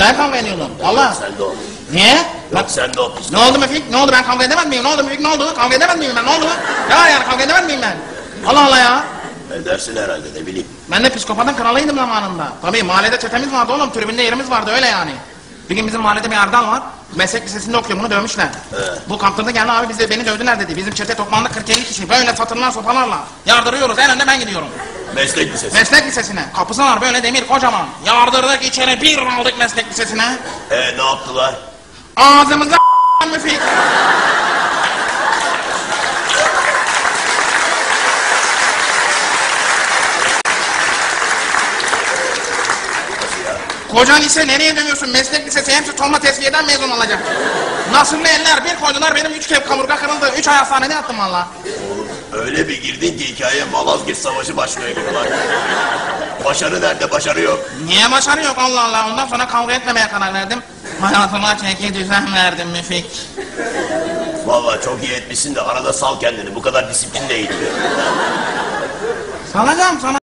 ne kavga ediyordun? Allah. Sen de ol. Niye? Bak sen de ol. ne oldu Müfik? Ne oldu ben kavga edemez miyim? Ne oldu Müfik? Ne oldu? Kavga edemez miyim ben? Ne oldu? Ya yani kavga edemez miyim ben? Allah Allah ya. Edersin herhalde ne bileyim. Ben de psikopatın kralıydım zamanında. Tabii mahallede çetemiz vardı oğlum. Tribünde yerimiz vardı öyle yani. Bir gün bizim mahallede bir Erdal var. Meslek lisesinde okuyor bunu dövmüşler. Bu kaptırdı geldi abi bize beni dövdüler dedi. Bizim çete toplamda 40-50 kişi böyle satırlar sopalarla. Yardırıyoruz en önde ben gidiyorum. Meslek lisesi. Meslek lisesine. Kapısı var böyle demir kocaman. Yardırdık içeri bir aldık meslek lisesine. Ee ne yaptılar? Ağzımıza müfik. Koca lise nereye dönüyorsun? Meslek lisesi hepsi torma tesviyeden mezun olacak. Nasırlı eller bir koydular benim üç kez kaburga kırıldı. Üç ay hastanede yattım valla. Öyle bir girdin ki hikaye Malazgirt Savaşı başlıyor gibi lan. Başarı nerede? Başarı yok. Niye başarı yok Allah Allah. Ondan sonra kavga etmemeye karar verdim. Hayatıma çeki düzen verdim Müfik. Vallahi çok iyi etmişsin de arada sal kendini. Bu kadar disiplin değil. Salacağım sana.